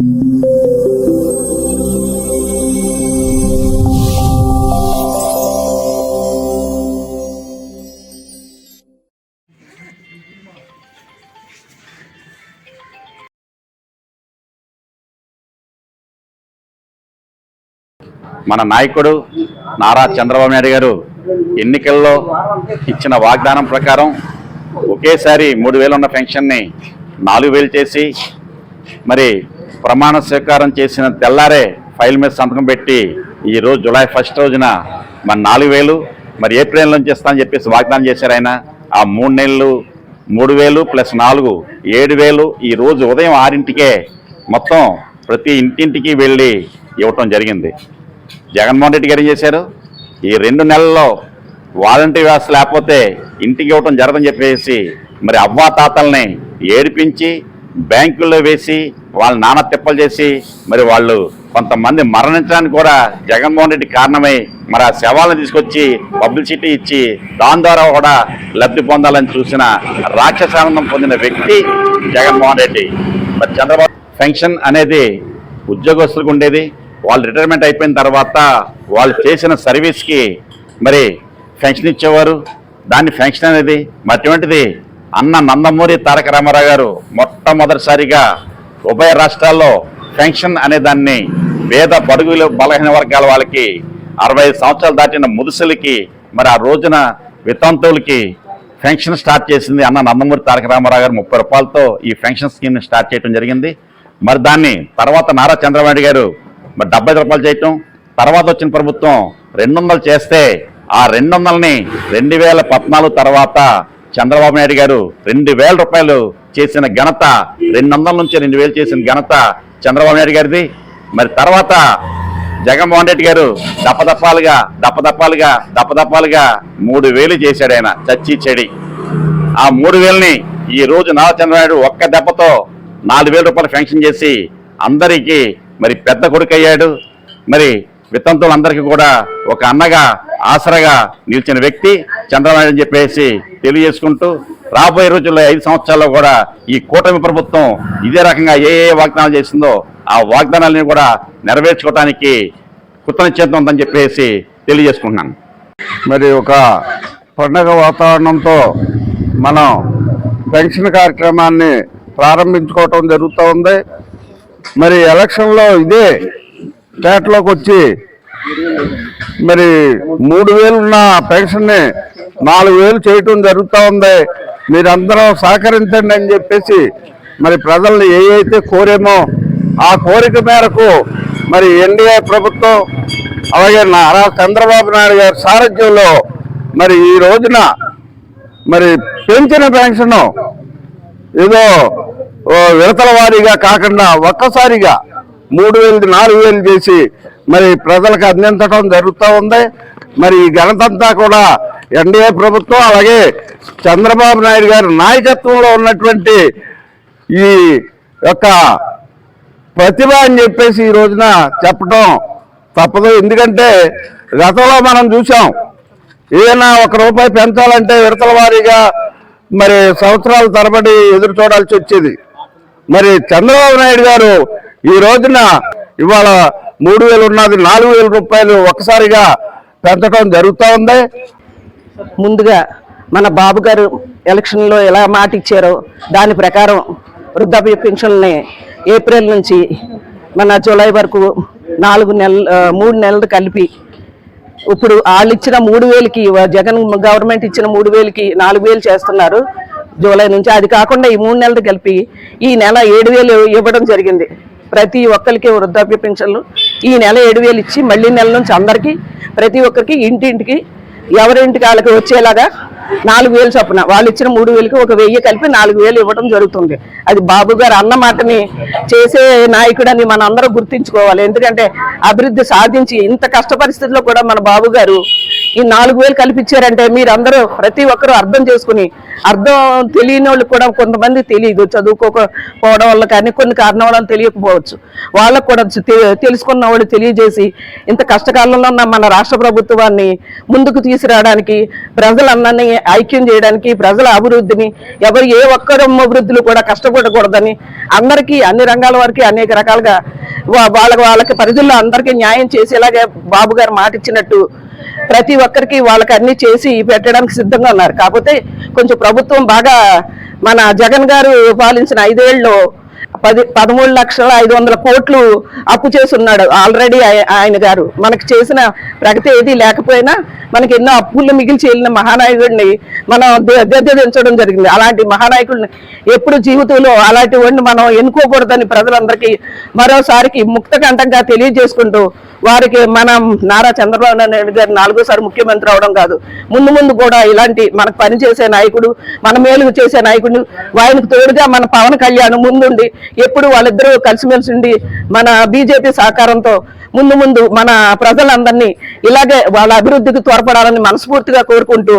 మన నాయకుడు నారా చంద్రబాబు నాయుడు గారు ఎన్నికల్లో ఇచ్చిన వాగ్దానం ప్రకారం ఒకేసారి మూడు వేలు ఉన్న పెన్షన్ని నాలుగు వేలు చేసి మరి ప్రమాణ స్వీకారం చేసిన తెల్లారే ఫైల్ మీద సంతకం పెట్టి ఈరోజు జూలై ఫస్ట్ రోజున మరి నాలుగు వేలు మరి ఏప్రిల్ నుంచి ఇస్తానని చెప్పేసి వాగ్దానం చేశారు ఆయన. ఆ మూడు నెలలు మూడు వేలు ప్లస్ నాలుగు ఏడు వేలు ఈ రోజు ఉదయం ఆరింటికే మొత్తం ప్రతి ఇంటింటికి వెళ్ళి ఇవ్వటం జరిగింది. జగన్మోహన్ రెడ్డి గారు ఏం చేశారు? ఈ రెండు నెలల్లో వాలంటీర్ వ్యవస్థ లేకపోతే ఇంటికి ఇవ్వటం జరగదని చెప్పేసి మరి అవ్వా తాతల్ని ఏడిపించి బ్యాంకుల్లో వేసి వాళ్ళ నాన్న తిప్పలు చేసి మరి వాళ్ళు కొంతమంది మరణించడానికి కూడా జగన్మోహన్ రెడ్డి కారణమై మరి ఆ శవాలను తీసుకొచ్చి పబ్లిసిటీ ఇచ్చి దాని ద్వారా కూడా లబ్ధి పొందాలని చూసిన రాక్షసానందం పొందిన వ్యక్తి జగన్మోహన్ రెడ్డి. మరి చంద్రబాబు పెన్షన్ అనేది ఉద్యోగస్తులకు ఉండేది. వాళ్ళు రిటైర్మెంట్ అయిపోయిన తర్వాత వాళ్ళు చేసిన సర్వీస్కి మరి పెన్షన్ ఇచ్చేవారు. దాన్ని పెన్షన్ అనేది మరి అన్న నందమూరి తారక రామారావు గారు మొట్టమొదటిసారిగా ఉభయ రాష్ట్రాల్లో పెన్షన్ అనే దాన్ని పేద బడుగులు బలహీన వర్గాల వాళ్ళకి అరవై ఐదు సంవత్సరాలు దాటిన ముదుసులకి మరి ఆ రోజున వితంతువులకి పెన్షన్ స్టార్ట్ చేసింది అన్న నందమూరి తారక రామారావు గారు ముప్పై రూపాయలతో ఈ పెన్షన్ స్కీమ్ని స్టార్ట్ చేయడం జరిగింది. మరి దాన్ని తర్వాత నారా చంద్రబాబు గారు మరి డెబ్బై రూపాయలు చేయటం తర్వాత వచ్చిన ప్రభుత్వం రెండు వందలు చేస్తే ఆ రెండు వందలని రెండు వేల పద్నాలుగు తర్వాత చంద్రబాబు నాయుడు గారు రెండు వేల రూపాయలు చేసిన ఘనత రెండు వందల నుంచి రెండు వేలు చేసిన ఘనత చంద్రబాబు నాయుడు గారిది. మరి తర్వాత జగన్మోహన్ రెడ్డి గారు దప్పదప్పాలుగా దప్పదప్పాలుగా దప్పదప్పాలుగా మూడు వేలు చేశాడు ఆయన చచ్చి చెడి. ఆ మూడు వేలని ఈ రోజు నారా చంద్రనాయుడు ఒక్క దెబ్బతో నాలుగు వేల రూపాయలు ఫెన్షన్ చేసి అందరికీ మరి పెద్ద కొడుకు అయ్యాడు. మరి వితంతులందరికీ కూడా ఒక అన్నగా ఆసరగా నిలిచిన వ్యక్తి చంద్రబాబు అని చెప్పేసి తెలియజేసుకుంటూ రాబోయే రోజుల్లో ఐదు సంవత్సరాల్లో కూడా ఈ కూటమి ప్రభుత్వం ఇదే రకంగా ఏ ఏ వాగ్దానాలు చేసిందో ఆ వాగ్దానాలని కూడా నెరవేర్చుకోవడానికి కృతనిశ్చయం ఉందని చెప్పేసి తెలియజేసుకుంటున్నాను. మరి ఒక పండగ వాతావరణంతో మనం పెన్షన్ కార్యక్రమాన్ని ప్రారంభించుకోవటం జరుగుతూ ఉంది. మరి ఎలక్షన్లో ఇదే స్టేట్లోకి వచ్చి మరి మూడు వేలున్న పెన్షన్ని నాలుగు వేలు చేయటం జరుగుతూ ఉంది. మీరందరూ సహకరించండి అని చెప్పేసి మరి ప్రజల్ని ఏ అయితే కోరేమో ఆ కోరిక మేరకు మరి ఎన్డీఏ ప్రభుత్వం అలాగే నారా చంద్రబాబు నాయుడు గారి సారథ్యంలో మరి ఈ రోజున మరి పెంచిన పెన్షన్ ఏదో విడతల వారీగా కాకుండా ఒక్కసారిగా మూడు వేలు నాలుగు వేలు చేసి మరి ప్రజలకు అందించడం జరుగుతూ ఉంది. మరి ఈ ఘనతంతా కూడా ఎన్డీఏ ప్రభుత్వం అలాగే చంద్రబాబు నాయుడు గారి నాయకత్వంలో ఉన్నటువంటి ఈ యొక్క ప్రతిభ అని చెప్పేసి ఈ రోజున చెప్పడం తప్పదు. ఎందుకంటే గతంలో మనం చూసాం ఏదైనా ఒక రూపాయి పెంచాలంటే విడతల వారీగా మరి సంవత్సరాల తరబడి ఎదురు చూడాల్సి వచ్చేది. మరి చంద్రబాబు నాయుడు గారు ఈ రోజున ఇవాళ మూడు వేలు ఉన్నది నాలుగు వేల రూపాయలు ఒక్కసారిగా పెంచడం జరుగుతూ ఉంది. ముందుగా మన బాబు గారు ఎలక్షన్లో ఎలా మాట ఇచ్చారో దాని ప్రకారం వృద్ధాప్య పెన్షన్ని ఏప్రిల్ నుంచి మన జూలై వరకు నాలుగు నెలలు మూడు నెలలు కలిపి ఇప్పుడు వాళ్ళు ఇచ్చిన మూడు వేలకి జగన్ గవర్నమెంట్ ఇచ్చిన మూడు వేలకి నాలుగు వేలు చేస్తున్నారు. జూలై నుంచి అది కాకుండా ఈ మూడు నెలలు కలిపి ఈ నెల ఏడు వేలు ఇవ్వడం జరిగింది. ప్రతి ఒక్కరికి వృద్ధాప్య పెన్షన్లు ఈ నెల ఏడు వేలు ఇచ్చి మళ్ళీ నెల నుంచి అందరికీ ప్రతి ఒక్కరికి ఇంటింటికి ఎవరింటికి వాళ్ళకి వచ్చేలాగా నాలుగు వేలు చొప్పున. వాళ్ళు ఇచ్చిన మూడు వేలకి ఒక వెయ్యి కలిపి నాలుగు వేలు ఇవ్వడం జరుగుతుంది. అది బాబు గారు అన్న మాటని చేసే నాయకుడని మన అందరూ గుర్తించుకోవాలి. ఎందుకంటే అభివృద్ధి సాధించి ఇంత కష్ట పరిస్థితుల్లో కూడా మన బాబు గారు ఈ నాలుగు వేలు కల్పించారంటే మీరందరూ ప్రతి ఒక్కరూ అర్థం చేసుకుని అర్థం తెలియని వాళ్ళు కూడా కొంతమంది తెలియదు చదువుకోకపోవడం వల్ల కానీ కొన్ని కారణాల వల్ల తెలియకపోవచ్చు. వాళ్ళకు కూడా తెలుసుకున్న వాళ్ళు తెలియజేసి ఇంత కష్టకాలంలో ఉన్న మన రాష్ట్ర ప్రభుత్వాన్ని ముందుకు తీసుకురావడానికి ప్రజలందరినీ ఐక్యం చేయడానికి ప్రజల అభివృద్ధిని ఎవరు ఏ ఒక్కరు అభివృద్ధులు కూడా కష్టపడకూడదని అందరికీ అన్ని రంగాల వారికి అనేక రకాలుగా వా- వాళ్ళ వాళ్ళకి పరిధుల్లో అందరికీ న్యాయం చేసేలాగే బాబు గారు మాట ఇచ్చినట్టు ప్రతి ఒక్కరికి వాళ్ళకి అన్ని చేసి పెట్టడానికి సిద్ధంగా ఉన్నారు. కాకపోతే కొంచెం ప్రభుత్వం బాగా మన జగన్ గారు పాలించిన ఐదేళ్ళలో పది పదమూడు లక్షల ఐదు వందల కోట్లు అప్పు చేసి ఉన్నాడు ఆల్రెడీ ఆయన గారు. మనకు చేసిన ప్రగతి ఏది లేకపోయినా మనకి ఎన్నో అప్పులు మిగిల్చి వెళ్ళిన మహానాయకుడిని మనం ద- జరిగింది. అలాంటి మహానాయకుడిని ఎప్పుడు జీవితంలో అలాంటి వాడిని మనం ఎన్నుకోకూడదని ప్రజలందరికీ మరోసారికి ముక్త కంఠంగా తెలియజేసుకుంటూ వారికి మనం నారా చంద్రబాబు నాయుడు గారు నాలుగోసారి ముఖ్యమంత్రి అవడం కాదు. ముందు ముందు కూడా ఇలాంటి మనకు పనిచేసే నాయకుడు మన మేలుగు చేసే నాయకుడు ఆయనకు తోడుగా మన పవన్ కళ్యాణ్ ముందుండి ఎప్పుడు వాళ్ళిద్దరూ కలిసిమెలిసి ఉండి మన బీజేపీ సహకారంతో ముందు ముందు మన ప్రజలందరినీ ఇలాగే వాళ్ళ అభివృద్ధికి త్వరపడాలని మనస్ఫూర్తిగా కోరుకుంటూ